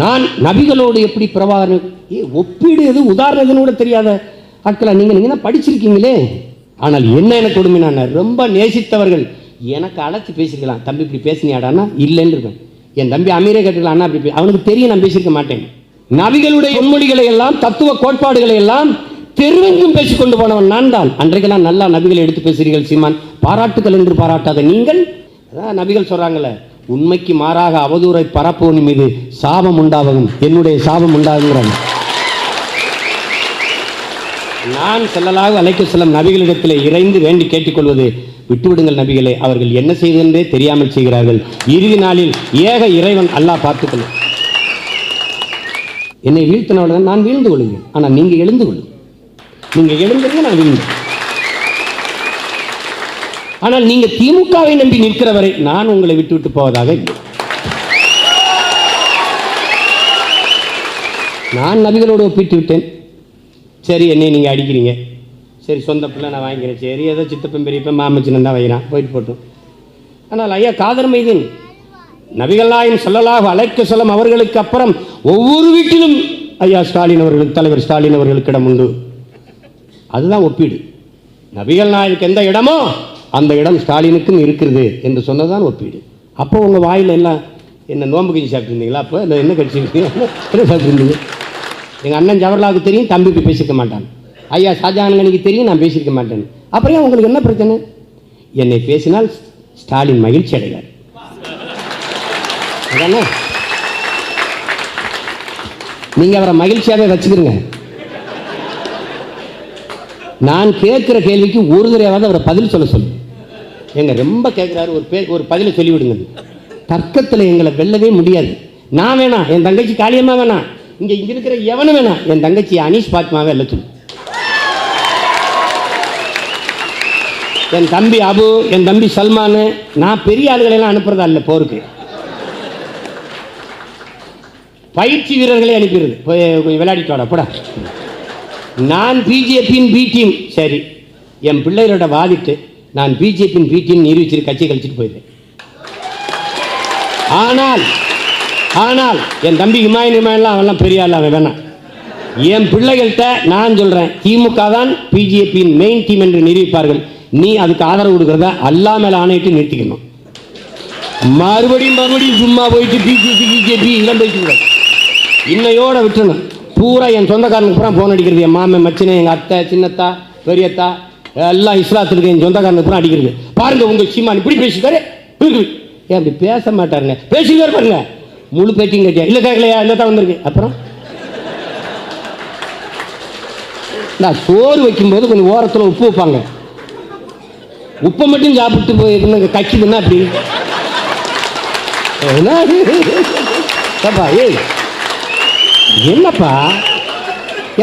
நான் நபிகளோடு எப்படி பிரபாகரன் ஏ ஒப்பீடு எது உதாரணம் கூட தெரியாத ஆட்களா? நீங்கள் நீங்கள் தான் படிச்சிருக்கீங்களே. ஆனால் என்ன எனக்கு கொடுமை நான் ரொம்ப நேசித்தவர்கள் எனக்கு அழைச்சி பேசிக்கலாம் தம்பி இப்படி பேசினியாடானா இல்லைன்னு இருக்கேன் என் தம்பி அமீரே கேட்டுக்கலாம் அண்ணா அப்படி அவனுக்கு தெரியும் நான் பேசியிருக்க மாட்டேன். நபிகளுடைய பொன்மொழிகளை எல்லாம் தத்துவ கோட்பாடுகளை எல்லாம் தெருவெங்கும் பேசிக்கொண்டு போனவன் நான் தான். அன்றைக்கெல்லாம் நல்லா நபிகளை எடுத்து பேசுகிறீர்கள் சீமான். பாராட்டுகள் என்று பாராட்டாத நீங்கள் அதான் நபிகள் சொல்றாங்கல்ல உண்மைக்கு மாறாக அவதூறை பரப்புவன் மீது சாபம் உண்டாகும் என்னுடைய சாபம் உண்டாகுங்கிறான். நான் செல்லலாக அழைக்க செல்லும் நபிகளிடத்தில் இறைந்து வேண்டி கேட்டுக்கொள்வது விட்டுவிடுங்கள் நபிகளை அவர்கள் என்ன செய்தென்றே தெரியாமல் செய்கிறார்கள். இறுதி நாளில் ஏக இறைவன் அல்லாஹ் பார்த்துக்கொள்ளும் என்னை வீழ்த்தினவுடன் நான் வீழ்ந்து கொள்ளுங்கள். ஆனால் நீங்க எழுந்து கொள்ளுங்கள். நீங்க எழுந்துருங்க நான் வீழ்ந்து ஆனால் நீங்க திமுகவை நம்பி நிற்கிறவரை நான் உங்களை விட்டு விட்டு போவதாக இல்லை. நான் நபிகளோடு ஒப்பிட்டு விட்டேன். சரி என்னை நீங்கள் அடிக்கிறீங்க. சரி சொந்த பிள்ளை நான் வாங்கிக்கிறேன். சரி ஏதோ சித்தப்பன் பெரியப்பன் மாமச்சினன் தான் வைகிறான் போயிட்டு போட்டோம். ஆனால் ஐயா காதர் மைதீன் நபிகள் நாயம் சொல்லலாக அழைக்க செல்லும் அவர்களுக்கு அப்புறம் ஒவ்வொரு வீட்டிலும் ஐயா ஸ்டாலின் அவர்களுக்கு தலைவர் ஸ்டாலின் அவர்களுக்கு இடம் உண்டு. அதுதான் ஒப்பீடு. நபிகள் நாயனுக்கு எந்த இடமோ அந்த இடம் ஸ்டாலினுக்கும் இருக்கிறது என்று சொன்னதுதான் ஒப்பீடு. அப்போ உங்கள் வாயில் எல்லாம் என்ன நோம்பு கஞ்சி சாப்பிட்டுருந்தீங்களா அப்போ இல்லை என்ன கட்சி என்ன சாப்பிட்ருந்தீங்க எங்கள் அண்ணன் ஜவஹர்லாவுக்கு தெரியும் தம்பி இப்படி பேசிக்க மாட்டான். ஐயா ஷாஜஹானுக்கு தெரியும் நான் பேசியிருக்க மாட்டேன். அப்புறம் உங்களுக்கு என்ன பிரச்சனை? என்னை பேசினால் ஸ்டாலின் மகிழ்ச்சி அடைவார். அதானே? நீங்க அவரை மகிழ்ச்சியாவே வச்சுக்கிறீங்க நான் கேட்குற கேள்விக்கு ஒரு தடவையாவது அவரை பதில் சொல்ல சொல்லு. எங்க ரொம்ப கேட்குறாரு ஒரு பே ஒரு பதிலை சொல்லிவிடுங்க தர்க்கத்தில் எங்களை வெல்லவே முடியாது. நான் வேணாம் என் தங்கச்சி காளியம்மா வேணாம் இங்கே இங்க இருக்கிற எவனும் வேணாம் என் தங்கச்சி அனீஷ் பாத்மாவை வெல்ல சொல்லு. என் தம்பி அபு என் தம்பி சல்மானு நான் பெரிய ஆளுகளை எல்லாம் அனுப்புறதா இல்லை போருக்கு. பயிற்சி வீரர்களே அனுப்பிடுது போய் கொஞ்சம் விளையாடிட்டு வாடா போடா. நான் பிஜேபியின் பி டீம் சரி. என் பிள்ளைகளோட வாதிட்டு நான் பிஜேபியின் பி நிரூபிச்சிரு கட்சியை கட்சி கழிச்சிட்டு போயிருந்தேன். ஆனால் ஆனால் என் தம்பி இமாயன் இமாயன்லாம் அவன்லாம் பெரிய ஆள் அவன் வேணாம். என் பிள்ளைகள்கிட்ட நான் சொல்கிறேன் திமுக தான் பிஜேபியின் மெயின் டீம் என்று நிரூபிப்பார்கள். நீ அதுக்கு ஆதரவு கொடுக்குறத? அல்லா மேலே ஆணையிட்டு நிறுத்திக்கணும். மறுபடியும் மறுபடியும் சும்மா போயிட்டு பிஜேபி பிஜேபி இதெல்லாம் பேசிக்கூடாது இன்னையோட விட்டுணும் பூரா என் சொந்தக்காரனுக்கு பூரா ஃபோன் அடிக்கிறது. என் மாமன் மச்சினை எங்கள் அத்தை சின்னத்தா பெரியத்தா எல்லாம் இஸ்லாத்திற்கு என் சொந்தக்காரனுக்கு கூட அடிக்கிறது. பாருங்க உங்க சீமான் இப்படி பேசிட்டாரு? ஏன் அப்படி பேச மாட்டாருங்க. பேசிட்டு பாருங்க. முழு பேச்சும் கேட்டியா? இல்லை கேட்கலையா இல்லை தான் வந்திருக்கு? அப்புறம்? நான் சோறு வைக்கும்போது கொஞ்சம் ஓரத்தில் உப்பு வைப்பாங்க. உப்பை மட்டும் சாப்பிட்டு போயிருந்தாங்க கட்சிதுன்னா அப்படி? ஏய் என்னப்பா?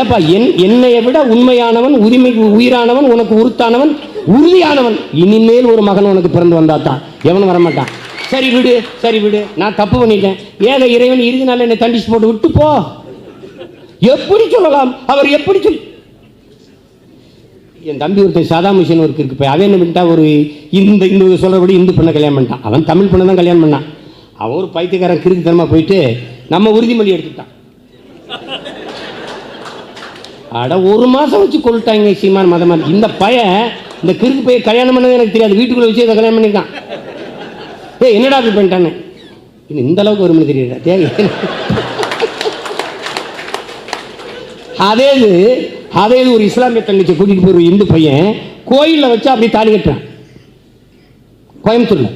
ஏப்பா என் என்னைய விட உண்மையானவன் உரிமைக்கு உயிரானவன் உனக்கு உருத்தானவன் உறுதியானவன். இனிமேல் ஒரு மகன் உனக்கு பிறந்து வந்தாதான் எவனும் வரமாட்டான். சரி விடு சரி விடு. நான் தப்பு பண்ணிட்டேன். ஏக இறைவன் இறுதி நாள் என்னை தண்டிச்சு போட்டு விட்டு போ. எப்படி சொல்லலாம்? அவர் எப்படி சொல் என் தம்பி ஒருத்தன் சாதாம் மிஷன் ஒர்க் இருக்கு. போய் அவன் என்ன பண்ணிட்டா? ஒரு இந்த இந்த சொல்கிறபடி இந்து பண்ண கல்யாணம் பண்ணிட்டான். அவன் தமிழ் பண்ண தான் கல்யாணம் பண்ணான். அவன் ஒரு பைத்தியக்காரன் கிறுக்குத்தனமாக போயிட்டு நம்ம உறுதிமொழி எடுத்துட்டான் அட ஒரு மாதம் வச்சு கொள்ளிட்டாங்க சீமான் மதம் இந்த பையன் இந்த கிறுக்கு பையன் கல்யாணம் பண்ணது எனக்கு தெரியாது. வீட்டுக்குள்ளே வச்சு இதை கல்யாணம் பண்ணியிருக்கான் ஏய் என்னடா அப்படி பண்ணிட்டானே? இந்த அளவுக்கு வரும்னு தெரியல தேவை அதே இது அதே இது ஒரு இஸ்லாமிய தங்கச்சி கூட்டிட்டு போய் ஒரு இந்து பையன் கோயிலில் வச்சு அப்படி தாலி கட்டுறான். கோயம்புத்தூர்ல.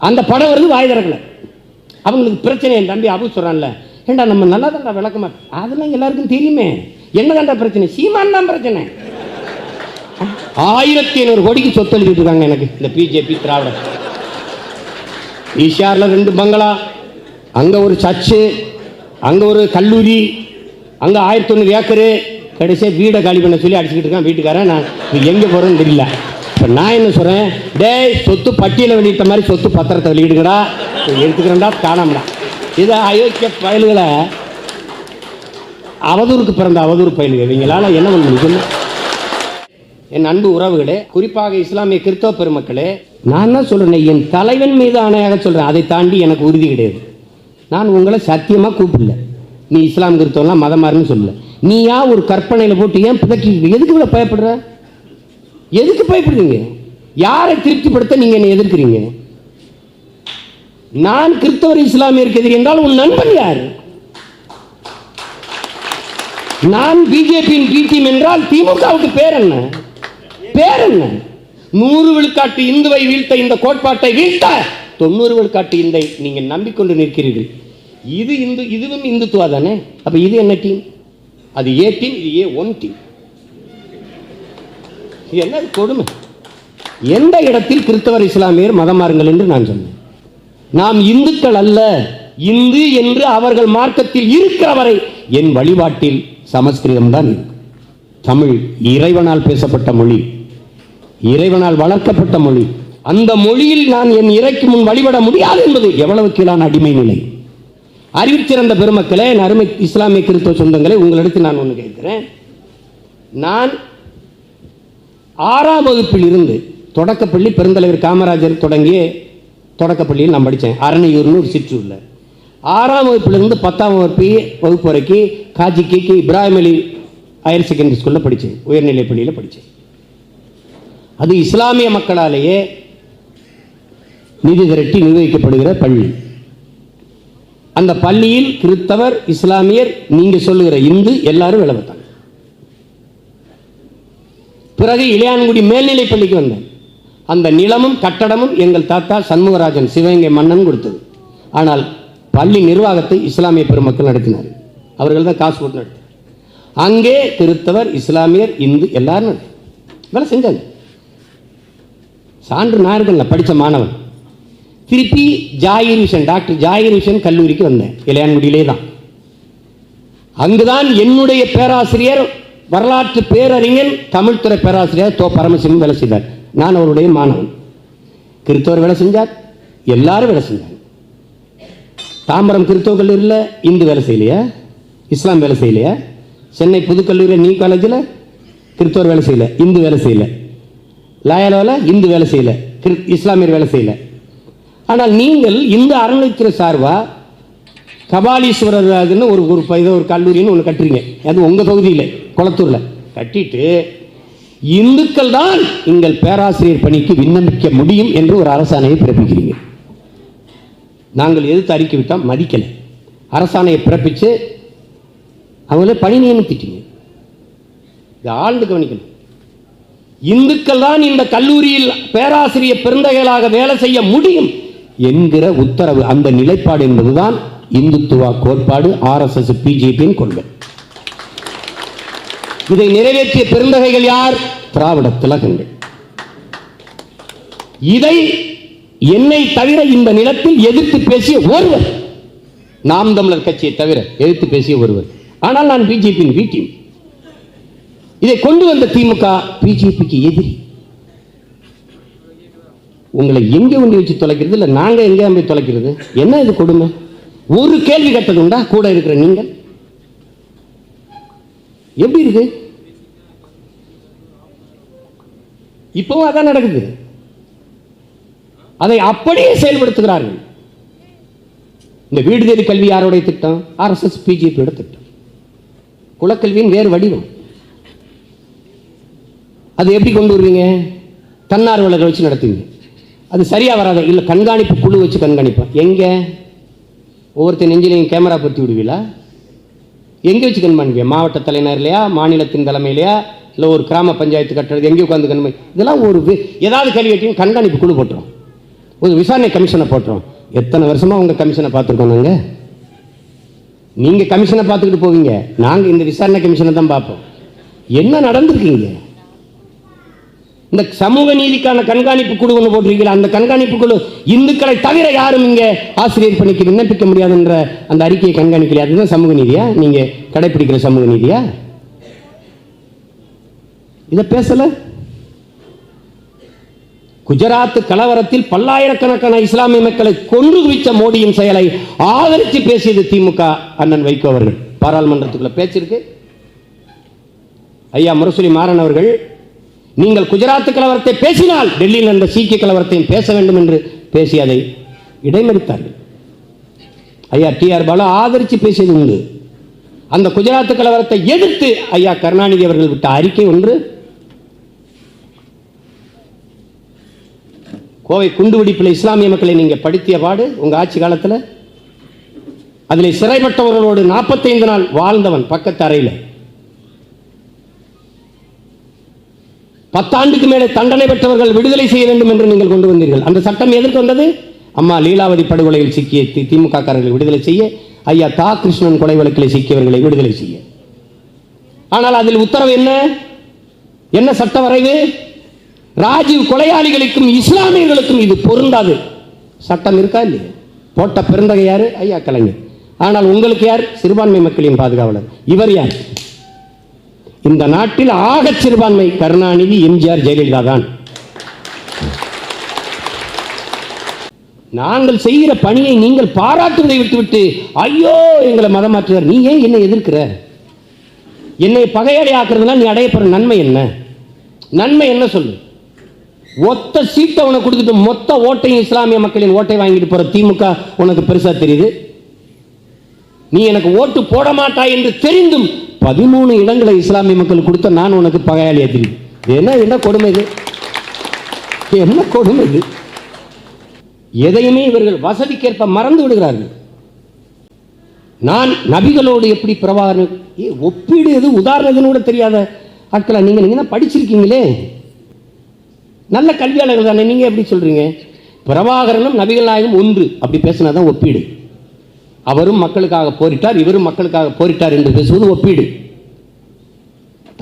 அந்த படம் வருது வாய் திறக்கல. அவங்களுக்கு பிரச்சனை என் தம்பி அபு சொல்றான்ல ஏண்டா நம்ம நல்லா தான்டா விளக்கமா அதெல்லாம் எல்லாருக்கும் தெரியுமே. என்னதான்டா பிரச்சனை? சீமான் தான் பிரச்சனை. ஆயிரத்தி ஐநூறு கோடிக்கு சொத்து எழுதிட்டு இருக்காங்க எனக்கு இந்த பிஜேபி திராவிட ஈஷாரில் ரெண்டு பங்களா அங்கே ஒரு சர்ச்சு அங்கே ஒரு கல்லூரி அங்கே ஆயிரத்தி தொண்ணூறு ஏக்கரு கடைசியாக வீடை காலி பண்ண சொல்லி அடிச்சுக்கிட்டு இருக்கான் வீட்டுக்காரன். நான் இது எங்கே போகிறேன்னு தெரியல. இப்போ நான் என்ன சொல்கிறேன் டேய் சொத்து பட்டியலை வெளியிட்ட மாதிரி சொத்து பத்திரத்தை வெளியிடுங்கடா. எடுத்துக்கிறேன்டா காணாமடா. இதை அயோக்கிய பயல்களை அவதூறுக்கு பிறந்த அவதூறு பயல்கள் எங்களால் என்ன பண்ண முடியும்? என் அன்பு உறவுகளே குறிப்பாக இஸ்லாமிய கிறிஸ்தவ பெருமக்களே நான் தான் சொல்கிறேன் என் தலைவன் மீது ஆணையாக சொல்கிறேன் அதை தாண்டி எனக்கு உறுதி கிடையாது. நான் உங்களை சத்தியமாக கூப்பிடல. நீ இஸ்லாம் கிறிஸ்தவம்லாம் மதமாருன்னு சொல்லல. நீயா ஒரு கற்பனையில் போட்டு ஏன் புதக்கி எதுக்கு இவ்வளோ பயப்படுற? எதுக்கு பயப்படுறீங்க? யாரை திருப்திப்படுத்த நீங்கள் என்னை எதிர்க்கிறீங்க? நான் கிறிஸ்தவர் இஸ்லாமியருக்கு எதிரி என்றால் உன் நண்பன் யார்? நான் பிஜேபியின் பி என்றால் திமுகவுக்கு பேர் என்ன? பேர் என்ன? நூறு விழுக்காட்டு இந்துவை வீழ்த்த இந்த கோட்பாட்டை வீழ்த்த தொண்ணூறு விழுக்காட்டு இந்தை நீங்கள் நம்பிக்கொண்டு நிற்கிறீர்கள். இது இந்து இதுவும் இந்துத்துவா தானே? அப்ப இது என்ன டீம் அது ஏ டீம் இது ஏ ஒன் டீம் இது என்ன கொடுமை? எந்த இடத்தில் கிறிஸ்தவர் இஸ்லாமியர் மதம் மாறுங்கள் என்று நான் சொன்னேன். நாம் இந்துக்கள் அல்ல இந்து என்று அவர்கள் மார்க்கத்தில் இருக்கிறவரை என் வழிபாட்டில் சமஸ்கிருதம் தான் தமிழ் இறைவனால் பேசப்பட்ட மொழி. இறைவனால் வளர்க்கப்பட்ட மொழி. அந்த மொழியில் நான் என் இறைக்கு முன் வழிபட முடியாது என்பது எவ்வளவு கீழான அடிமை நிலை. அறிவிச்சிறந்த பெருமக்களே என் அருமை இஸ்லாமிய கிறிஸ்தவ சொந்தங்களை உங்களிடத்தில் நான் ஒன்று கேட்கிறேன். நான் ஆறாம் வகுப்பில் இருந்து தொடக்கப்பள்ளி பெருந்தலைவர் காமராஜர் தொடங்கிய தொடக்கப்பள்ளியில் நான் படித்தேன். அரணையூர்னு ஒரு சிற்றூரில். ஆறாம் வகுப்பிலிருந்து பத்தாம் வகுப்பு வகுப்பு வரைக்கும் Kaji K K Ibrahim Ali higher secondary ஸ்கூலில் படித்தேன் உயர்நிலைப் பள்ளியில் படித்தேன் அது இஸ்லாமிய மக்களாலேயே நிதி திரட்டி நிர்வகிக்கப்படுகிற பள்ளி. அந்த பள்ளியில் கிறித்தவர் இஸ்லாமியர் நீங்க சொல்லுகிற இந்து எல்லாரும் விளவத்தாங்க பிறகு இளையான்குடி மேல்நிலை பள்ளிக்கு வந்தேன். அந்த நிலமும் கட்டடமும் எங்கள் தாத்தா சண்முகராஜன் சிவகங்கை மன்னன் கொடுத்தது. ஆனால் பள்ளி நிர்வாகத்தை இஸ்லாமிய பெருமக்கள் நடத்தினார். அவர்கள் தான் காசு போட்டு நடத்தினார் அங்கே கிறித்தவர் இஸ்லாமியர் இந்து எல்லாரும் வேலை செஞ்சாங்க. சான்று நான் இருக்கேன்ல படித்த மாணவன். திருப்பி ஜாகிர் விஷன் டாக்டர் ஜாயிர் விஷன் கல்லூரிக்கு வந்தேன். இளையான்குடியிலே தான் அங்குதான் என்னுடைய பேராசிரியர் வரலாற்று பேரறிஞர் தமிழ்துறை பேராசிரியர் தோ. பரமசிவம் வேலை செய்தார். நான் அவருடைய மாணவன். கிறித்தவர் வேலை செஞ்சார். எல்லாரும் வேலை செஞ்சார் தாம்பரம் கிறிஸ்தவ கல்லூரியில் இந்து வேலை செய்யலையா? இஸ்லாம் வேலை செய்யலையா? சென்னை புதுக்கல்லூரியில் நீ காலேஜில் கிறிஸ்தவர் வேலை செய்யல இந்து வேலை செய்யல. லாயலாவில் இந்து வேலை செய்யல கிரு இஸ்லாமியர் வேலை செய்யல. ஆனால் நீங்கள் இந்த அறநிலைத்துறை சார்பாக கபாலீஸ்வரர் அதுன்னு ஒரு ஒரு இதை ஒரு கல்லூரின்னு ஒன்று கட்டுறீங்க. அது உங்கள் தொகுதியில் குளத்தூரில். கட்டிட்டு இந்துக்கள் தான் எங்கள் பேராசிரியர் பணிக்கு விண்ணப்பிக்க முடியும் என்று ஒரு அரசாணையை பிறப்பிக்கிறீங்க. நாங்கள் எதிர்த்து அறிக்கை விட்டால் மதிக்கலை. அரசாணையை பிறப்பித்து அவங்கள பணி நியமித்திட்டீங்க. இதை ஆழ்ந்து கவனிக்கணும். இந்துக்கள் தான் இந்த கல்லூரியில் பேராசிரியர் பெருந்தகைகளாக வேலை செய்ய முடியும் என்கிற உத்தரவு அந்த நிலைப்பாடு என்பதுதான் இந்துத்துவா கோட்பாடு ஆர்எஸ்எஸ் பிஜேபியின் கொள்கை. இதை நிறைவேற்றிய பெருந்தகைகள் யார்? திராவிட திலகங்கள். இதை என்னை தவிர இந்த நிலத்தில் எதிர்த்து பேசிய ஒருவர். நாம் தமிழர் கட்சியை தவிர எதிர்த்து பேசிய ஒருவர். ஆனால் நான் பிஜேபியின் வீட்டி. இதை கொண்டு வந்த திமுக பிஜேபிக்கு எதிரி. உங்களை எங்கே கொண்டு வச்சு தொலைக்கிறது? இல்லை நாங்கள் எங்கே போய் தொலைக்கிறது? என்ன இது கொடுமை? ஒரு கேள்வி கேட்டது உண்டா கூட இருக்கிற நீங்கள்? எப்படி இருக்கு? இப்பவும் அதான் நடக்குது. அதை அப்படியே செயல்படுத்துகிறார்கள். இந்த வீடு தேடி கல்வி யாருடைய திட்டம்? ஆர்எஸ்எஸ் பிஜேபியோட திட்டம். குலக்கல்வியின் வேறு வடிவம். அது எப்படி கொண்டு வருவீங்க? தன்னார்வலர்கள் வச்சு நடத்துவீங்க. அது சரியா வராது? இல்லை கண்காணிப்பு குழு வச்சு கண்காணிப்பேன் எங்க? ஒவ்வொருத்தர் நெஞ்சிலையும் கேமரா பொருத்தி விடுவீங்களா எங்கே வச்சு கண்காணிப்பீங்க? மாவட்ட தலைநர்லையா மாநிலத்தின் தலைமையிலையா? இல்லை ஒரு கிராம பஞ்சாயத்து கட்டுறது எங்கே உட்காந்து கண்காணி இதெல்லாம் ஒரு ஏதாவது கல்வி கேட்டீங்க கண்காணிப்பு குழு போட்டுரும். ஒரு விசாரணை கமிஷனை போட்டுரும் எத்தனை வருஷமா உங்க கமிஷனை பார்த்துருக்கோம் நாங்கள் நீங்க கமிஷனை பார்த்துக்கிட்டு போவீங்க. நாங்க இந்த விசாரணை கமிஷனை தான் பார்ப்போம். என்ன நடந்திருக்கீங்க? இந்த சமூக நீதிக்கான கண்காணிப்பு குழு ஒன்று போட்டிருக்கீங்க அந்த கண்காணிப்பு குழு இந்துக்களை தவிர யாரும் இங்க ஆசிரியர் பணிக்கு விண்ணப்பிக்க முடியாதுன்ற அந்த அறிக்கையை கண்காணிக்கலையா? அதுதான் சமூக நீதியா? நீங்க கடைபிடிக்கிற சமூக நீதியா? இதை பேசலை? குஜராத் கலவரத்தில் பல்லாயிரக்கணக்கான இஸ்லாமிய மக்களை கொன்று குவித்த மோடியின் செயலை ஆதரித்து பேசியது திமுக அண்ணன் வைகோ அவர்கள். பாராளுமன்றத்துக்குள்ள பேச்சிருக்கு ஐயா முரசொலி மாறன் அவர்கள் நீங்கள் குஜராத் கலவரத்தை பேசினால் டெல்லியில் நடந்த சீக்கிய கலவரத்தையும் பேச வேண்டும் என்று பேசி அதை இடைமறித்தார்கள். ஐயா டிஆர் பாலு ஆதரித்து பேசியது உண்டு. அந்த குஜராத் கலவரத்தை எதிர்த்து ஐயா கருணாநிதி அவர்கள் விட்ட அறிக்கை ஒன்று கோவை குண்டுவெடிப்பில் இஸ்லாமிய மக்களை நீங்க படுத்திய பாடு உங்க ஆட்சி காலத்தில்? அதில் சிறைப்பட்டவர்களோடு நாற்பத்தைந்து நாள் வாழ்ந்தவன் பக்கத்து அறையில். பத்தாண்டுக்கு மேலே தண்டனை பெற்றவர்கள் விடுதலை செய்ய வேண்டும் என்று நீங்கள் கொண்டு வந்தீர்கள். அந்த சட்டம் எதற்கு வந்தது? அம்மா லீலாவதி படுகொலையில் சிக்கிய தி- திமுக காரர்களை விடுதலை செய்ய ஐயா தா. கிருஷ்ணன் கொலை வழக்கில் சிக்கியவர்களை விடுதலை செய்ய. ஆனால் அதில் உத்தரவு என்ன? என்ன சட்ட வரைவு? ராஜீவ் கொலையாளிகளுக்கும் இஸ்லாமியர்களுக்கும் இது பொருந்தாது. சட்டம் இருக்கா இல்லையா? போட்ட பிறந்தகை யாரு? ஐயா கலைஞர். ஆனால் உங்களுக்கு யார்? சிறுபான்மை மக்களின் பாதுகாவலர். இவர் யார்? இந்த நாட்டில் ஆகச் சிறுபான்மை கருணாநிதி எம்ஜிஆர் ஜெயலலிதா தான். நாங்கள் செய்கிற பணியை நீங்கள் பாராட்டுவதை விட்டுவிட்டு ஐயோ எங்களை மதமாற்றுவார் நீ ஏன் என்னை எதிர்க்கிற? என்னை பகையாளி ஆக்குறதுனால நீ அடையப்படுற நன்மை என்ன? நன்மை என்ன சொல்லு? ஒத்த சீட்டை உனக்கு கொடுத்துட்டு மொத்த ஓட்டையும் இஸ்லாமிய மக்களின் ஓட்டை வாங்கிட்டு போற திமுக உனக்கு பெருசா தெரியுது? நீ எனக்கு ஓட்டு போட மாட்டாய் என்று தெரிந்தும் பதிமூணு இடங்களை இஸ்லாமிய மக்கள் கொடுத்த நான் உனக்கு பகையாளியா தெரியும். என்ன என்ன கொடுமை இது? என்ன கொடுமை இது? எதையுமே இவர்கள் வசதிக்கேற்ப மறந்து விடுகிறார்கள். நான் நபிகளோடு எப்படி பிரபாகரன் ஒப்பீடு எது உதாரணம் கூட தெரியாத ஆட்களா? நீங்க நீங்க தான் படிச்சிருக்கீங்களே. நல்ல கல்வியாளர்கள் தானே நீங்கள் எப்படி சொல்கிறீங்க பிரபாகரனும் நபிகள் நாயகம் ஒன்று. அப்படி பேசினாதான் ஒப்பீடு. அவரும் மக்களுக்காக போரிட்டார் இவரும் மக்களுக்காக போரிட்டார் என்று பேசுவது ஒப்பீடு.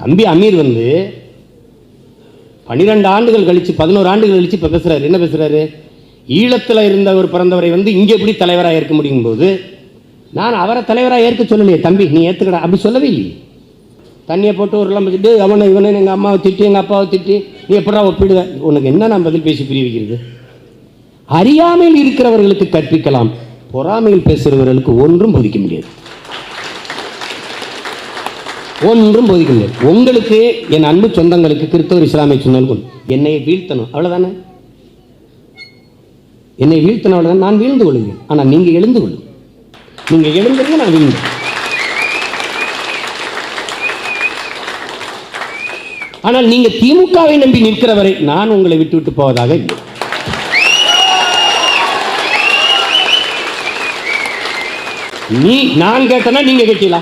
தம்பி அமீர் வந்து பன்னிரெண்டு ஆண்டுகள் கழிச்சு பதினோரு ஆண்டுகள் கழிச்சு இப்போ பேசுறாரு. என்ன பேசுகிறாரு ஈழத்தில் இருந்தவர் பிறந்தவரை வந்து இங்கே எப்படி தலைவராக ஏற்க முடியும் போது நான் அவரை தலைவராக ஏற்க சொல்லலையே தம்பி நீ ஏற்றுக்கடா அப்படி சொல்லவே இல்லையே. தண்ணியை போட்டு ஒரு வச்சுட்டு அவனை இவனை எங்கள் அம்மாவை திட்டி எங்கள் அப்பாவை திட்டி நீ எப்படா ஒப்பிடுவேன் உனக்கு என்ன நான் பதில் பேசி புரிய வைக்கிறது? அறியாமையில் இருக்கிறவர்களுக்கு கற்பிக்கலாம். பொறாமையில் பேசுகிறவர்களுக்கு ஒன்றும் போதிக்க முடியாது. ஒன்றும் போதிக்க முடியாது. உங்களுக்கு என் அன்பு சொந்தங்களுக்கு கிறிஸ்தவர் இஸ்லாமிய சொன்னாலும் என்னை வீழ்த்தணும். அவ்வளோதானே என்னை வீழ்த்தணும் அவ்வளோதான் நான் வீழ்ந்து கொள்ளுங்கள் ஆனால் நீங்கள் எழுந்து கொள்ளுங்க. நீங்கள் எழுந்துருங்க நான் வீழ்ந்தேன். ஆனால் நீங்க திமுகவை நம்பி நிற்கிறவரை நான் உங்களை விட்டு விட்டு போவதாக இல்லை. நீ நான் கேட்டனா நீங்க கேட்டீங்களா?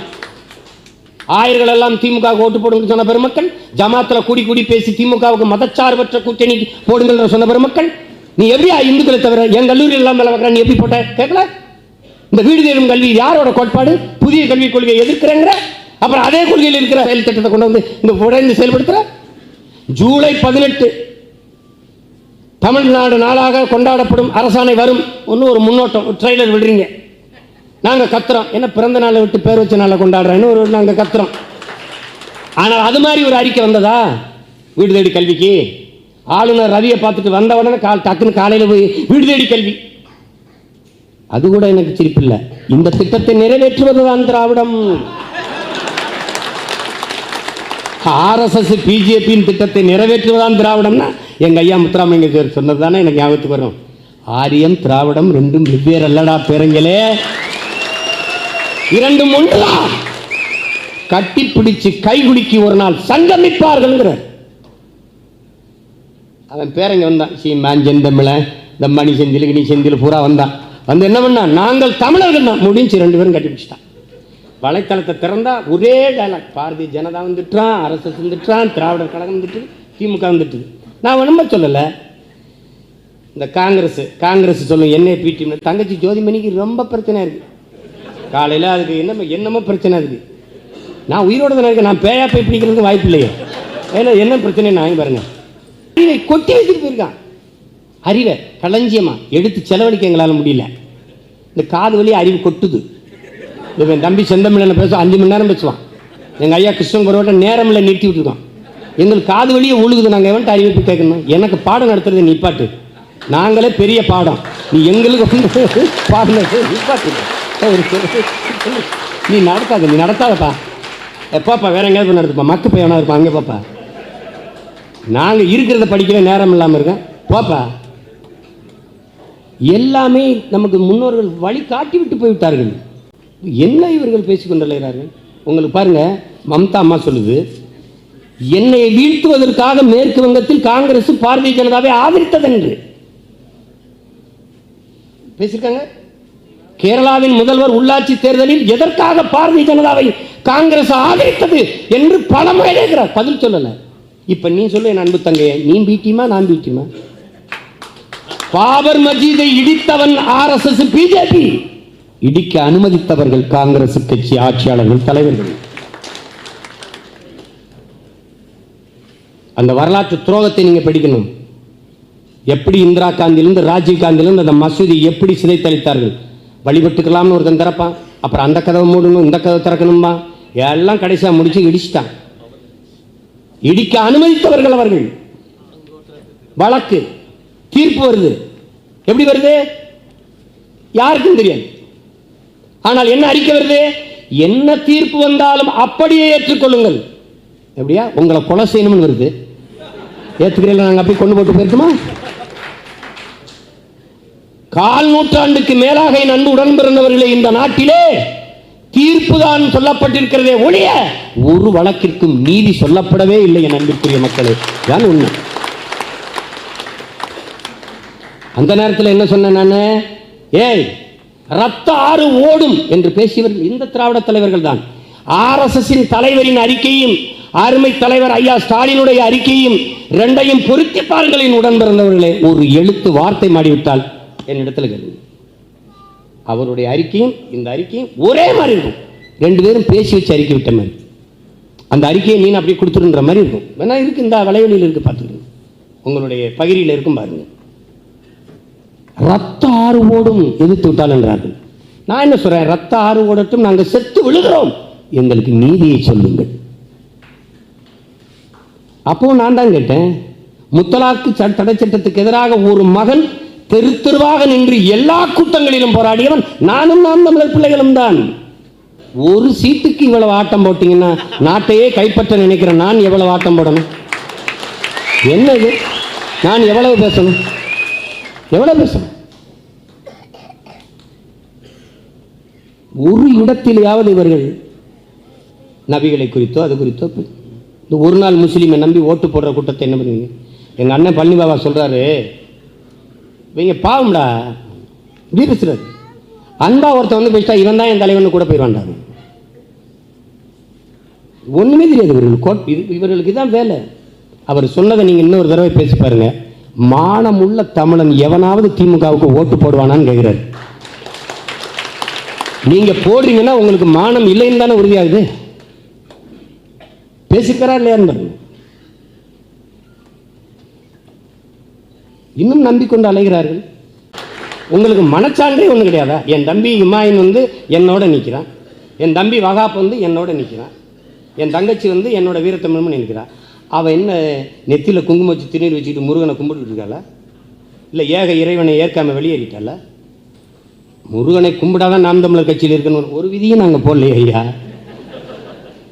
ஆயர்கள் எல்லாம் திமுக ஓட்டு போடுங்க சொன்ன பெருமக்கள் ஜமாத்துல கூடி கூடி பேசி திமுகவுக்கு மதச்சார்பற்ற கூட்டணி போடுங்கள் சொன்ன பெருமக்கள் நீ எப்படியா இந்துக்களை தவிர என் கல்லூரியில் எல்லாம் மேல வைக்கிற நீ எப்படி போட்ட? கேட்கல? இந்த வீடு தேடும் கல்வி யாரோட கோட்பாடு? புதிய கல்விக் கொள்கையை எதிர்க்கிறேங்கிற? அப்புறம் அதே கொள்கையில் இருக்கிற செயல் திட்டத்தை கொண்டு வந்து இந்த உடைந்து செயல்படுத்துற? ஜூலை பதினெட்டு தமிழ்நாடு நாளாக கொண்டாடப்படும் அரசாணை வரும். ஒன்று ஒரு முன்னோட்டம் ஒரு ட்ரெய்லர் விடுறீங்க. நாங்கள் கத்துறோம். என்ன பிறந்த நாளை விட்டு பேர் வச்ச நாளை கொண்டாடுறேன்னு ஒரு நாங்கள் கத்துறோம். ஆனால் அது மாதிரி ஒரு அறிக்கை வந்ததா? வீடு தேடி கல்விக்கு. ஆளுநர் ரவியை பார்த்துட்டு வந்த உடனே கால் டக்குன்னு காலையில் போய் வீடு தேடி கல்வி. அது கூட எனக்கு சிரிப்பில்லை இந்த திட்டத்தை நிறைவேற்றுவதுதான் திராவிடம். ஆர்எஸ்எஸ் பிஜேபியின் திட்டத்தை நிறைவேற்றுவதான் திராவிடம்னா எங்கள் ஐயா முத்துராமலிங்க சொன்னது தானே எனக்கு ஞாபகத்துக்கு வரும். ஆரியம் திராவிடம் ரெண்டும் வெவ்வேறு அல்லடா பேரங்களே. இரண்டும் ஒன்றுதான் கட்டி பிடிச்சு கைகுலுக்கி ஒரு நாள் சங்கமிப்பார்கள் அவன் பேரங்க வந்தான். சீமான் செந்தமிழன் இந்த மணி செந்தில் கிணி செந்தில் பூரா வந்தான். வந்து என்ன பண்ணான் நாங்கள் தமிழர்கள் தான். முடிஞ்சு ரெண்டு பேரும் கட்டி பிடிச்சிட்டான் வலைத்தளத்தை திறந்தால் ஒரே டைலாக் பாரதிய ஜனதா வந்துட்டான் அரசு வந்துட்டான் திராவிடர் கழகம் வந்துட்டு திமுக வந்துட்டு. நான் ஒன்றுமே சொல்லலை. இந்த காங்கிரஸ் காங்கிரஸ் சொல்லும் என்ன பிடிஎம் தங்கச்சி ஜோதிமணிக்கு ரொம்ப பிரச்சனை இருக்குது காலையில் அதுக்கு என்ன என்னமோ பிரச்சனை இருக்குது நான் உயிரோட தானே இருக்கேன். நான் பேயா போய் பிடிக்கிறதுக்கு வாய்ப்பு இல்லையே. ஏன்னா என்ன பிரச்சனை நான் பாருங்க. அறிவை கொட்டி வச்சுட்டு போயிருக்கான். அறிவை களஞ்சியமாக எடுத்து செலவழிக்க எங்களால் முடியல. இந்த காது வழி அறிவு கொட்டுது. இவன் தம்பி செந்தமிழனை பேச அஞ்சு மணி நேரம் பேசுவான் எங்கள் ஐயா கிருஷ்ணன் குருவட்ட இல்லை நிறுத்தி விட்டுருக்கான் எங்களுக்கு காது வழியே உழுகுது நாங்கள் எவன்ட்டு அறிவிப்பு கேட்கணும்? எனக்கு பாடம் நடத்துறது நிப்பாட்டு நாங்களே பெரிய பாடம். நீ எங்களுக்கு வந்து பாடம் நிப்பாட்டு நீ நடத்தாத நீ நடத்தாதப்பா. எப்பாப்பா வேற எங்கேயாவது நடத்துப்பா. மக்கு பையனா இருப்பா அங்கே பாப்பா. நாங்கள் இருக்கிறத படிக்கிற நேரம் இல்லாமல் இருக்கேன். போப்பா எல்லாமே நமக்கு முன்னோர்கள் வழி காட்டி விட்டு போய்விட்டார்கள். என்ன இவர்கள் பேசிக்கொண்டிருக்கிறார்கள் உங்களுக்கு பாருங்க மம்தா அம்மா சொல்லுது என்னை வீழ்த்துவதற்காக மேற்கு வங்கத்தில் காங்கிரஸ் பாரதிய ஜனதாவை ஆதரித்ததென்று. பேசியிருக்காங்க கேரளாவின் முதல்வர் உள்ளாட்சி தேர்தலில் எதற்காக பாரதிய ஜனதாவை காங்கிரஸ் ஆதரித்தது என்று பல எழுதுகிறார் பதில் சொல்லல. இப்ப நீ சொல்லு என் அன்பு தங்கைய. நீ பீட்டிமா நான் பீட்டிமா? பாபர் மஜீதை இடித்தவன் ஆர்எஸ்எஸ் பிஜேபி இடிக்க அனுமதித்தவர்கள் காங்கிரஸ் கட்சி ஆட்சியாளர்கள் தலைவர்கள். அந்த வரலாற்று துரோகத்தை நீங்க படிக்கணும். எப்படி இந்திரா காந்தியிலிருந்து ராஜீவ் காந்தியிலிருந்து அந்த மசூதி எப்படி சிதைத்தளித்தார்கள்? வழிபட்டுக்கலாம்னு ஒருத்தன் திறப்பான். அப்புறம் அந்த கதவை மூடணும் இந்த கதவை திறக்கணும்பா. எல்லாம் கடைசியாக முடிச்சு இடிச்சுட்டான். இடிக்க அனுமதித்தவர்கள் அவர்கள். வழக்கு தீர்ப்பு வருது. எப்படி வருது? யாருக்கும் தெரியாது. ஆனால் என்ன அறிக்கை வருது? என்ன தீர்ப்பு வந்தாலும் அப்படியே ஏற்றுக்கொள்ளுங்கள். எப்படியா? உங்களை கொலை செய்யணும்னு வருது. ஏற்றுக்கிறீங்களா நாங்கள் அப்படி கொண்டு போட்டு போயிருக்குமா? கால் நூற்றாண்டுக்கு மேலாக என் அன்பு உடன் பிறந்தவர்களே இந்த நாட்டிலே தீர்ப்பு தான் சொல்லப்பட்டிருக்கிறதே ஒழிய ஒரு வழக்கிற்கும் நீதி சொல்லப்படவே இல்லை என் அன்பிற்குரிய மக்களே. தான் உண்மை. அந்த நேரத்தில் என்ன சொன்னேன் நான்? ஏய் ரத்த ஆறு ஓடும் என்று பேசியவர்கள் இந்த திராவிட தலைவர்கள் தான். ஆர்எஸ்எஸ்ஸின் தலைவரின் அறிக்கையும் அருமை தலைவர் ஐயா ஸ்டாலினுடைய அறிக்கையும் ரெண்டையும் பொருத்தி பாருங்களின் உடன் பிறந்தவர்களே ஒரு எழுத்து வார்த்தை மாடிவிட்டால் என்னிடத்தில் கேளுங்க. அவருடைய அறிக்கையும் இந்த அறிக்கையும் ஒரே மாதிரி இருக்கும். ரெண்டு பேரும் பேசி வச்சு அறிக்கை விட்ட மாதிரி. அந்த அறிக்கையை மீன் அப்படியே கொடுத்துருன்ற மாதிரி இருக்கும். வேணா இருக்கு இந்த வளைவெளியில் இருக்கு பார்த்துக்கோங்க உங்களுடைய பகிரியில் இருக்கும் பாருங்கள் ரத்த ஆறு ஓடும் எதிர்த்து விட்டால் என்றார்கள். நான் என்ன சொல்றேன்? ரத்த ஆறு ஓடட்டும் நாங்கள் செத்து விழுகிறோம். எங்களுக்கு நீதியை சொல்லுங்கள். அப்போ நான் தான் கேட்டேன் முத்தலாக்கு ச- தடை சட்டத்துக்கு எதிராக ஒரு மகன் தெரு தெருவாக நின்று எல்லா கூட்டங்களிலும் போராடியவன் நானும் நாம் தமிழர் பிள்ளைகளும் தான். ஒரு சீட்டுக்கு இவ்வளவு ஆட்டம் போட்டீங்கன்னா நாட்டையே கைப்பற்ற நினைக்கிற நான் எவ்வளவு ஆட்டம் போடணும்? என்னது? நான் எவ்வளவு பேசணும்? எவ்வளவு பேசணும்? ஒரு இடத்திலேயாவது இவர்கள் நபிகளை குறித்தோ அது குறித்தோ இந்த ஒரு நாள் முஸ்லீமை நம்பி ஓட்டு போடுற கூட்டத்தை என்ன பண்ணுவீங்க? எங்கள் அண்ணன் பழனி பாபா சொல்கிறாரு இவங்க பாவம்டா இப்படி பேசுறாரு அன்பா ஒருத்தன் வந்து பேசிட்டா இவன் தான் என் தலைவன் கூட போயிடுவான்டா ஒன்றுமே தெரியாது இவர்கள் கோட் இது இவர்களுக்கு தான் வேலை. அவர் சொன்னதை நீங்கள் இன்னொரு தடவை பேசி பாருங்க. மானமுள்ள தமிழன் எவனாவது திமுகவுக்கு ஓட்டு போடுவானான்னு கேட்குறாரு நீங்க போடுறீங்கன்னா உங்களுக்கு மானம் இல்லைன்னு தானே உறுதியாகுது? பேசிக்கிறா இல்லையான்னு பாருங்க இன்னும் நம்பிக்கொண்டு அலைகிறார்கள். உங்களுக்கு மனச்சான்றே ஒன்றும் கிடையாதா? என் தம்பி இமாயின் வந்து என்னோட நிற்கிறான் என் தம்பி வகாப் வந்து என்னோட நிற்கிறான் என் தங்கச்சி வந்து என்னோட வீரத்தமிழ்னு நிற்கிறான் அவன் என்ன நெத்தியில் குங்குமம் வச்சு திருநீர் வச்சுக்கிட்டு முருகனை கும்பிட்டுட்டு இருக்காளா? இல்லை ஏக இறைவனை ஏற்காம வெளியேறிட்டாளா? முருகனை கும்பிடாதான் நாம் தமிழர் கட்சியில் இருக்கணும். ஒரு விதியும் நாங்கள் போடலையே ஐயா.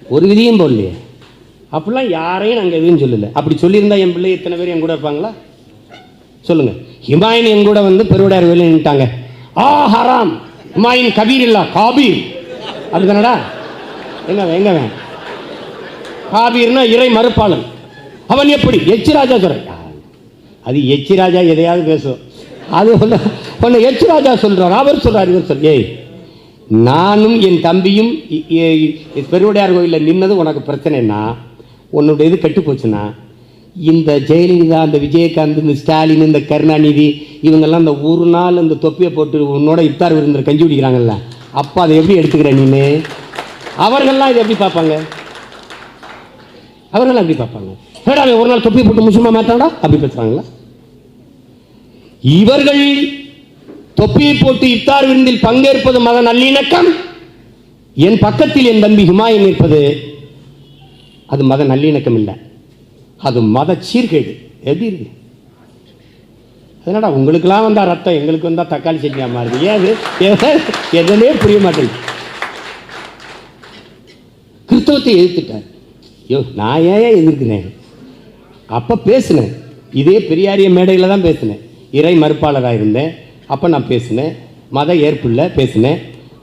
ஒரு விதியும் போடலையே. அப்படிலாம் யாரையும் நாங்கள் எதுவும் சொல்லலை. அப்படி சொல்லியிருந்தா என் பிள்ளை இத்தனை பேர் என் கூட இருப்பாங்களா? சொல்லுங்க. ஹிமாயின் என் கூட வந்து பெருவிடார் வெளியே நின்ட்டாங்க ஆ ஹராம். ஹிமாயின் கபீர் இல்ல காபீர். அப்படிதானடா எங்க எங்க அவன்? காபீர்னா இறை மறுப்பாளன். அவன் எப்படி? எச்சி ராஜா சொல்ற அது எச்சி ராஜா எதையாவது பேசும். அது ஒன்று ஒன்று எச்சி ராஜா சொல்கிறார் அவர் சொல்கிறார் இவர் சொல் ஏய் நானும் என் தம்பியும் பெருவுடையார் கோயிலில் நின்னது உனக்கு பிரச்சனைன்னா உன்னுடைய இது கெட்டு போச்சுன்னா இந்த ஜெயலலிதா இந்த விஜயகாந்த் இந்த ஸ்டாலின் இந்த கருணாநிதி இவங்கெல்லாம் இந்த ஒரு நாள் இந்த தொப்பியை போட்டு உன்னோட இஃப்தார் விருந்தில் கஞ்சி குடிக்கிறாங்கல்ல அப்போ அதை எப்படி எடுத்துக்கிற நீனு அவர்கள்லாம் இதை எப்படி பார்ப்பாங்க? அவர்கள் அப்படி பார்ப்பாங்க? ஏடா ஒரு நாள் தொப்பி போட்டு முஸ்லிமா மாட்டாடா அப்படி பேசுகிறாங்களா இவர்கள் தொப்பியை போட்டு இத்தார் விருந்தில் பங்கேற்பது மத நல்லிணக்கம்? என் பக்கத்தில் என் தம்பி ஹுமாயூன் இருப்பது அது மத நல்லிணக்கம் இல்லை. அது மத சீர்கேடு. எப்படி இருக்கு? அதனடா உங்களுக்கெல்லாம் வந்தா ரத்தம் எங்களுக்கு வந்தா தக்காளி சட்னியா மாறுது. ஏன் எதுனே புரிய மாட்டேங்குது. கிறிஸ்தவத்தை எதிர்த்துட்டார். ஐயோ நான் ஏன் எதிர்க்கிறேன்? அப்போ பேசினேன். இதே பெரியாரிய மேடையில் தான் பேசினேன். இறை மறுப்பாளராக இருந்தேன் அப்போ நான் பேசினேன். மத ஏற்பில் பேசினேன்.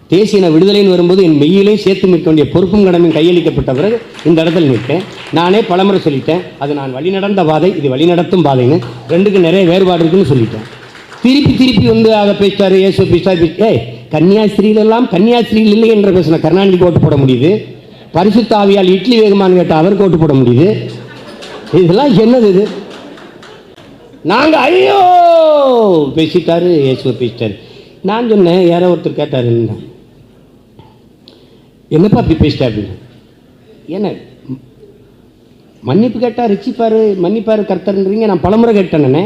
தேசிய விடுதலைன்னு வரும்போது என் மெய்யிலையும் சேர்த்து நிற்க வேண்டிய பொறுப்பும் கடமையும் கையளிக்கப்பட்ட பிறகு இந்த இடத்துல நிற்பேன் நானே பலமுறை சொல்லிட்டேன். அது நான் வழிநடந்த பாதை இது வழிநடத்தும் பாதைன்னு ரெண்டுக்கு நிறைய வேறுபாடு இருக்குன்னு சொல்லிட்டேன். திருப்பி திருப்பி வந்து அதை பேசிட்டார் ஏசு பேசிட்டாரு ஏய் கன்னியாஸ்திரிகள் கன்னியாஸ்திரியில் கன்னியாஸ்திரிகள் இல்லை என்று பேசின கருணாநிதிக்கு ஓட்டு போட முடியுது. பரிசுத்த ஆவியால் இட்லி வேகமானு கேட்டால் அவருக்கு ஓட்டு போட முடியுது. இதெல்லாம் என்னது இது? நாங்கள் ஐயோ! பேசிட்டாரு இயேசுவை பேசிட்டாரு நான் சொன்னேன் யாரோ ஒருத்தர் கேட்டார் என்ன? என்னப்பா அப்படி பேசிட்டா அப்படின்னு? என்ன மன்னிப்பு கேட்டா ரிச்சிப்பார் மன்னிப்பாரு கர்த்தர்ன்றீங்க நான் பலமுறை கேட்டேனே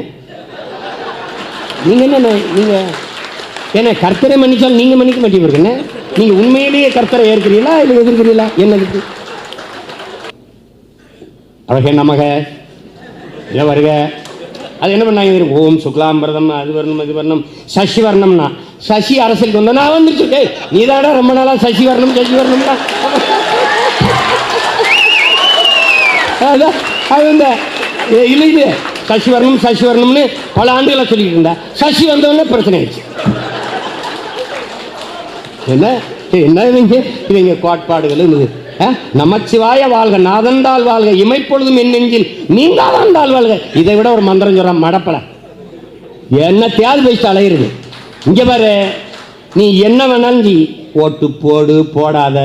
நீங்கள் என்ன நீங்கள் ஏன்னா கர்த்தரை மன்னிச்சாலும் நீங்கள் மன்னிக்க மாட்டீங்க நீங்கள் உண்மையிலேயே கர்த்தரை ஏற்கிறீங்களா இல்லை எதிர்க்கிறீங்களா என்னதுக்கு? அழகே நமக இல்லை வருக அது என்ன பண்ணாங்க ஓம் சுக்லாம்பரதம் அது வரணும் இது வரணும் சசி வரணும்னா சசி அரசியலுக்கு வந்தா நான் வந்துருச்சு டேய் நீ ரொம்ப நாளா சசி வரணும் சசி வரணும்னா அதான் அது இந்த ஏ, இல்லை இது சசி வரணும் சசி வரணும்னு பல ஆண்டுகளாக சொல்லிட்டு இருந்தா. சசி வந்தவொடனே பிரச்சனை ஆயிடுச்சு. என்ன? என்ன இவங்க? இவங்க கோட்பாடுகள் இது நமச்சிவாய வாழ்க நாதந்தால் வாழ்க இமைப்பொழுதும் என் நெஞ்சில் நீங்காதாண்டால் வாழ்க. இதை விட ஒரு மந்திரம் சொல்கிறான் மடப்பல என்ன தேர் பேசிட்டு அலையிறது. இங்கே பாரு நீ என்ன வேணாலும் நீ ஓட்டு போடு போடாத.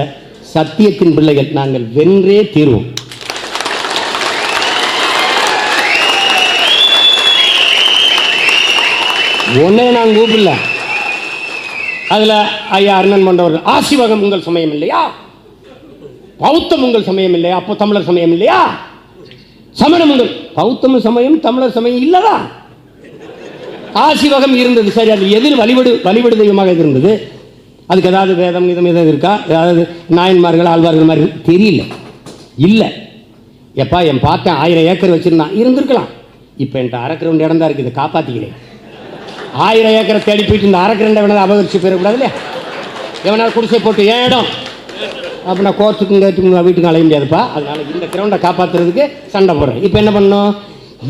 சத்தியத்தின் பிள்ளைகள் நாங்கள் வென்றே தீர்வோம். உன்னை நான் கூப்பிடல. அதில் ஐயா அருணன் மன்றவர்கள் ஆசிவகம் உங்கள் சமயம் இல்லையா? பௌத்தம் உங்கள் சமயம் இல்லையா? அப்போ தமிழர் சமயம் இல்லையா? சமணம் உங்கள் பௌத்தம் சமயம் தமிழர் சமயம் இல்லதா ஆசிவகம் இருந்தது. சரி அது எதில் வழிபடு வழிபடு தெய்வமாக இருந்தது. அதுக்கு ஏதாவது வேதம் இதம் எதாவது இருக்கா? ஏதாவது நாயன்மார்கள் ஆழ்வார்கள் மாதிரி தெரியல. இல்லை. எப்பா என் பார்த்தேன் ஆயிரம் ஏக்கர் வச்சிருந்தான் இருந்திருக்கலாம். இப்போ என்கிட்ட அரைக்கிற ரெண்டு இடம் தான் இருக்குது. காப்பாற்றிக்கிறேன் ஆயிரம் ஏக்கரை தேடி போயிட்டு இந்த அரைக்கு ரெண்டை வேணாலும் அபகரிச்சு போயிடக்கூடாது இல்லையா? எவனால் குடிசை போட்டு ஏன் இடம் அப்போ நான் கோர்ட்டுக்கும் கேட்டுக்கும் வீட்டுக்கும் அலைய முடியாதுப்பா. அதனால் இந்த கிரவுண்டை காப்பாற்றுறதுக்கு சண்டை போடுறேன். இப்போ என்ன பண்ணும்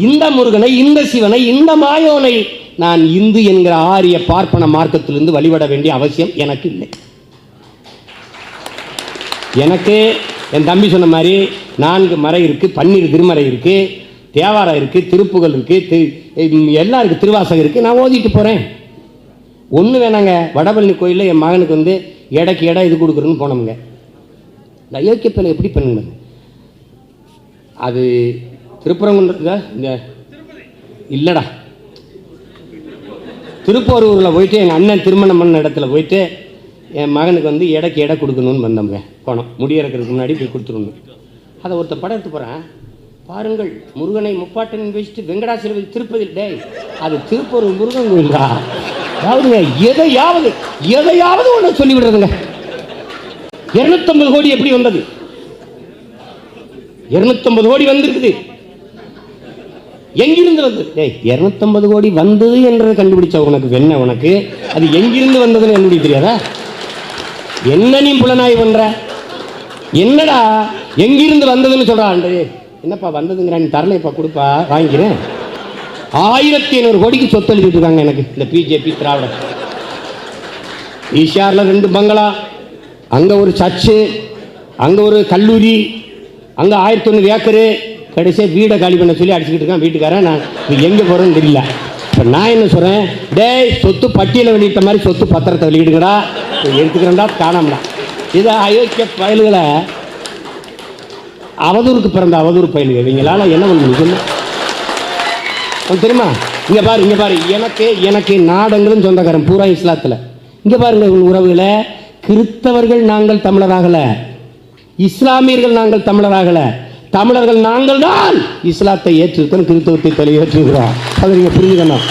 இந்த முருகனை இந்த சிவனை இந்த மாயோனை நான் இந்து என்கிற ஆரிய பார்ப்பன மார்க்கத்திலிருந்து வழிபட வேண்டிய அவசியம் எனக்கு இல்லை. எனக்கு என் தம்பி சொன்ன மாதிரி நான்கு மறை இருக்குது பன்னீர் திருமறை இருக்குது தேவாரம் இருக்குது திருப்புகழ் இருக்குது திரு எல்லாம் இருக்குது திருவாசகம் இருக்குது நான் ஓதிட்டு போகிறேன் ஒன்று வேணாங்க. வடபழனி கோயிலில் என் மகனுக்கு வந்து எடைக்கு எடை இது கொடுக்குறேன்னு போனோமுங்க இந்த அயோக்கிய பிள்ளை எப்படி பண்ணுங்க? அது திருப்பரங்குன்றதா இந்த இல்லைடா. திருப்போரூரில் போயிட்டு எங்கள் அண்ணன் திருமணம் பண்ண இடத்துல போயிட்டு என் மகனுக்கு வந்து எடைக்கு எடை கொடுக்கணும்னு வந்தோம்ங்க போனோம். முடியறக்கிறதுக்கு முன்னாடி போய் கொடுத்துருணும் அதை ஒருத்த படம் எடுத்து போகிறேன் பாருங்கள் முருகனை முப்பாட்டன் வச்சுட்டு வெங்கடாசலபதி திருப்பதி டேய் அது திருப்பூர் முருகன் கோயில்டா. அதாவதுங்க எதையாவது எதையாவது ஒன்று சொல்லிவிடுறதுங்க. இருநூத்தம்பது கோடி எப்படி வந்தது? இருநூத்தம்பது கோடி வந்திருக்குது. எங்கிருந்து வந்தது? டேய் இருநூத்தம்பது கோடி வந்தது என்றதை கண்டுபிடிச்ச உனக்கு என்ன உனக்கு? அது எங்கிருந்து வந்ததுன்னு கண்டுபிடிக்க தெரியாதா? என்ன நீ புலனாய் பண்ற? என்னடா எங்கிருந்து வந்ததுன்னு சொல்றான் என்னப்பா வந்ததுங்கிற நீ தரலைப்பா கொடுப்பா வாங்கிக்கிறேன். ஆயிரத்தி ஐநூறு கோடிக்கு சொத்து எழுதிட்டு இருக்காங்க எனக்கு இந்த பிஜேபி திராவிட ஈஷாரில் ரெண்டு பங்களா. அங்கே ஒரு சர்ச்சு அங்கே ஒரு கல்லூரி அங்கே ஆயிரத்தி ஒன்று ஏக்கரு கடைசியாக வீடை காலி பண்ண சொல்லி அடிச்சுக்கிட்டு இருக்கான் வீட்டுக்காரன். நான் எங்கே போகிறேன்னு தெரியல. இப்போ நான் என்ன சொல்கிறேன் டேய் சொத்து பட்டியலை வெளியிட்ட மாதிரி சொத்து பத்திரத்தை வெளியிடுங்கடா. எடுத்துக்கிறேன்டா காணாமடா. இதை அயோக்கிய பயல்களை அவதூறுக்கு பிறந்த அவதூறு பயல்கள். இவங்களால என்ன பண்ண சொல்லு. தெரியுமா? இங்கே பாரு இங்கே பாரு. எனக்கு எனக்கு நாடங்களும் சொந்தக்காரன் பூரா இஸ்லாத்தில். இங்கே பாருங்க உங்கள் உறவுகளை. கிறிஸ்தவர்கள் நாங்கள் தமிழராகல. இஸ்லாமியர்கள் நாங்கள் தமிழராகல. தமிழர்கள் நாங்கள் தான் இஸ்லாத்தை ஏற்றிருக்கோம் கிறிஸ்தவத்தை தெளிவு ஏற்றிருக்கிறோம் அதை நீங்கள் புரிஞ்சுக்கணும்.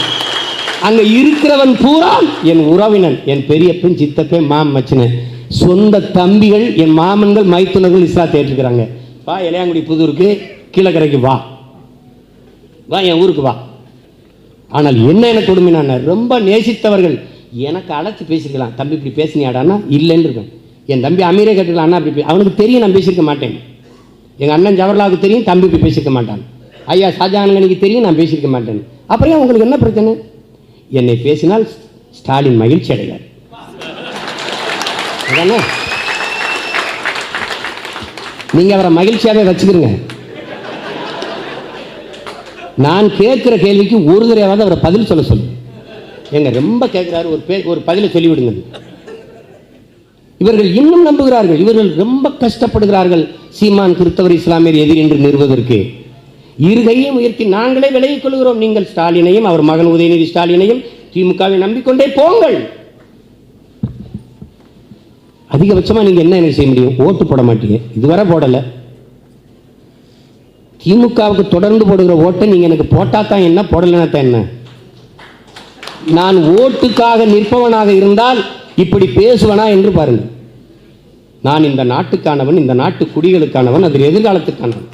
அங்க இருக்கிறவன் பூரா என் உறவினன் என் பெரியப்பன் சித்தப்பன் மாம் மச்சினன். சொந்த தம்பிகள் என் மாமன்கள் மைத்துனர்கள் இஸ்லாத்தை ஏற்றுக்கிறாங்க வா இளையாங்குடி புதூருக்கு கீழக்கரைக்கு வா. வா என் ஊருக்கு வா. ஆனால் என்ன என கொடுமை நான் ரொம்ப நேசித்தவர்கள் எனக்கு அழைச்சி பேசியிருக்கலாம் தம்பி இப்படி பேசினியாடான்னா? இல்லைன்னு இருக்கேன் என் தம்பி அமீரே கேட்டுக்கலாம் அண்ணா இப்படி அவனுக்கு தெரியும் நான் பேசியிருக்க மாட்டேன். எங்கள் அண்ணன் ஜவஹர்லாவுக்கு தெரியும் தம்பி இப்படி பேசியிருக்க மாட்டான். ஐயா ஷாஜகானுக்கு தெரியும் நான் பேசியிருக்க மாட்டேன். அப்புறம் உங்களுக்கு என்ன பிரச்சனை? என்னை பேசினால் ஸ்டாலின் மகிழ்ச்சி அடைகிறார் அதானே? நீங்க அவரை மகிழ்ச்சியாவே வச்சுக்கிறீங்க நான் கேட்குற கேள்விக்கு ஒரு தடவையாவது அவரை பதில் சொல்ல சொல்லு. எங்க ரொம்ப கேட்குறாரு ஒரு பே ஒரு பதிலை சொல்லிவிடுங்க இவர்கள் இன்னும் நம்புகிறார்கள் இவர்கள் ரொம்ப கஷ்டப்படுகிறார்கள் சீமான் கிறிஸ்தவர் இஸ்லாமியர் எதிர் என்று நிறுவதற்கு இருகையும் உயர்த்தி நாங்களே விலகிக் கொள்கிறோம் நீங்கள் ஸ்டாலினையும் அவர் மகன் உதயநிதி ஸ்டாலினையும் திமுகவை நம்பிக்கொண்டே போங்கள். அதிகபட்சமா நீங்க என்ன என்ன செய்ய முடியும்? ஓட்டு போட மாட்டீங்க. இதுவரை போடல. திமுகவுக்கு தொடர்ந்து போடுகிற ஓட்டை நீங்க எனக்கு போட்டா தான் என்ன போடலைன்னா தான் என்ன? நான் ஓட்டுக்காக நிற்பவனாக இருந்தால் இப்படி பேசுவனா என்று பாருங்கள். நான் இந்த நாட்டுக்கானவன் இந்த நாட்டு குடிகளுக்கானவன் அதில் எதிர்காலத்துக்கானவன்.